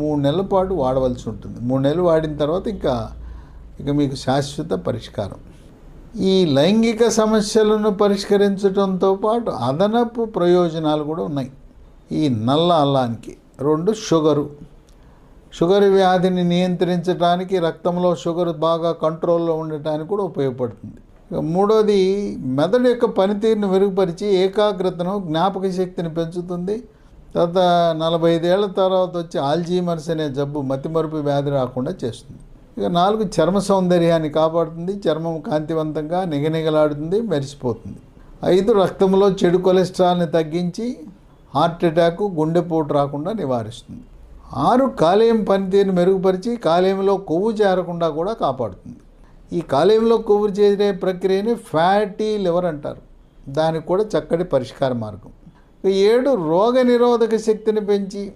మూడు నెలల పాటు వాడవలసి ఉంటుంది. మూడు నెలలు వాడిన తర్వాత ఇంకా ఇక మీకు శాశ్వత పరిష్కారం. ఈ లైంగిక సమస్యలను పరిష్కరించడంతో పాటు అదనపు ప్రయోజనాలు కూడా ఉన్నాయి. ఈ నల్ల అల్లానికి రెండు షుగరు. షుగర్ వ్యాధిని నియంత్రించడానికి రక్తంలో షుగర్ బాగా కంట్రోల్లో ఉండటానికి కూడా ఉపయోగపడుతుంది. మూడోది మెదడు యొక్క పనితీరును మెరుగుపరిచి ఏకాగ్రతను జ్ఞాపక శక్తిని పెంచుతుంది. తర్వాత నలభై ఐదేళ్ళ తర్వాత వచ్చి ఆల్జీమర్స్ అనే జబ్బు మతిమరుపు వ్యాధి రాకుండా చేస్తుంది. ఇక నాలుగు చర్మ సౌందర్యాన్ని కాపాడుతుంది చర్మం కాంతివంతంగా నిగనిగలాడుతుంది మెరిసిపోతుంది. ఐదు రక్తంలో చెడు కొలెస్ట్రాల్ని తగ్గించి హార్ట్ అటాక్ గుండెపోటు రాకుండా నివారిస్తుంది. ఆరు కాలేయం పనితీరును మెరుగుపరిచి కాలేయంలో కొవ్వు చేరకుండా కూడా కాపాడుతుంది. ఈ కాలేయంలో కొవ్వు చేరే ప్రక్రియని ఫ్యాటీ లివర్ అంటారు. దానికి కూడా చక్కటి పరిష్కార మార్గం. ఏడు రోగ నిరోధక శక్తిని పెంచి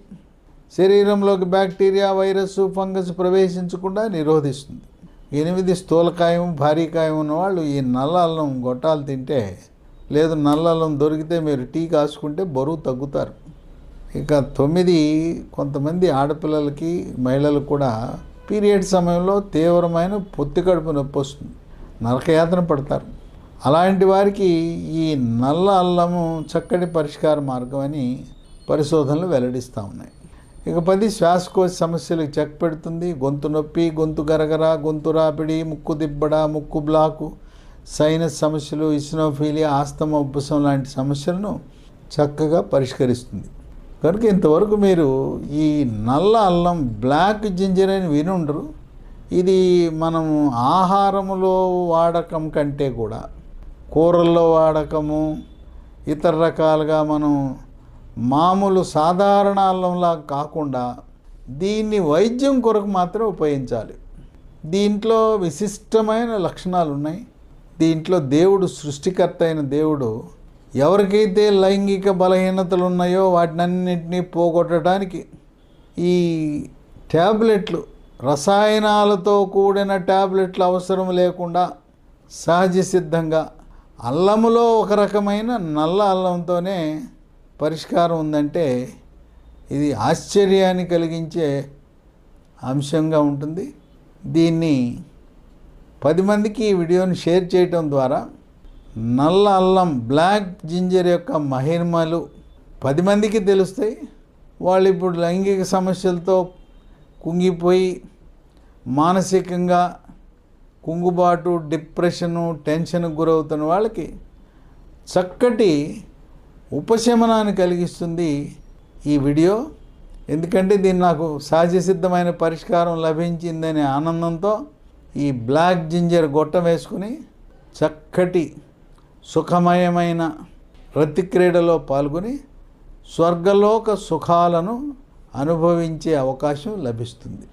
శరీరంలోకి బ్యాక్టీరియా వైరస్ ఫంగస్ ప్రవేశించకుండా నిరోధిస్తుంది. ఎనిమిది స్థూలకాయం భారీకాయం ఉన్నవాళ్ళు ఈ నల్ల అల్లం గొట్టాలు తింటే లేదు నల్ల అల్లం దొరికితే మీరు టీ కాసుకుంటే బరువు తగ్గుతారు. ఇక తొమ్మిది కొంతమంది ఆడపిల్లలకి మహిళలకు కూడా పీరియడ్ సమయంలో తీవ్రమైన పొత్తి కడుపు నొప్పి వస్తుంది. నరకయాతన పడతారు. అలాంటి వారికి ఈ నల్ల అల్లము చక్కటి పరిష్కార మార్గం అని పరిశోధనలు వెల్లడిస్తూ ఉన్నాయి. ఇక పది శ్వాసకోశ సమస్యలకు చెక్ పెడుతుంది. గొంతు నొప్పి గొంతు గరగర గొంతు రాపిడి ముక్కు దిబ్బడ ముక్కు బ్లాకు సైనస్ సమస్యలు ఇస్నోఫీలియా ఆస్తమ ఉబ్బసం లాంటి సమస్యలను చక్కగా పరిష్కరిస్తుంది. కనుక ఇంతవరకు మీరు ఈ నల్ల అల్లం బ్లాక్ జింజర్ అని వినుండరు. ఇది మనం ఆహారంలో వాడకం కంటే కూడా కూరల్లో వాడకము ఇతర రకాలుగా మనం మామూలు సాధారణ అల్లంలా కాకుండా దీన్ని వైద్యం కొరకు మాత్రం ఉపయోగించాలి. దీంట్లో విశిష్టమైన లక్షణాలు ఉన్నాయి. దీంట్లో దేవుడు సృష్టికర్త అయిన దేవుడు ఎవరికైతే లైంగిక బలహీనతలు ఉన్నాయో వాటినన్నింటినీ పోగొట్టడానికి ఈ ట్యాబ్లెట్లు రసాయనాలతో కూడిన ట్యాబ్లెట్లు అవసరం లేకుండా సహజ సిద్ధంగా అల్లములో ఒక రకమైన నల్ల అల్లంతోనే పరిష్కారం ఉందంటే ఇది ఆశ్చర్యాన్ని కలిగించే అంశంగా ఉంటుంది. దీన్ని పది మందికి ఈ వీడియోని షేర్ చేయటం ద్వారా నల్ల అల్లం బ్లాక్ జింజర్ యొక్క మహిమలు పది మందికి తెలుస్తాయి. వాళ్ళు ఇప్పుడు లైంగిక సమస్యలతో కుంగిపోయి మానసికంగా కుంగుబాటు డిప్రెషను టెన్షన్కు గురవుతున్న వాళ్ళకి చక్కటి ఉపశమనాన్ని కలిగిస్తుంది ఈ వీడియో. ఎందుకంటే దీన్ని నాకు సహజ సిద్ధమైన పరిష్కారం లభించిందనే ఆనందంతో ఈ బ్లాక్ జింజర్ గొట్టం వేసుకుని చక్కటి సుఖమయమైన రతిక్రీడలో పాల్గొని స్వర్గలోక సుఖాలను అనుభవించే అవకాశం లభిస్తుంది.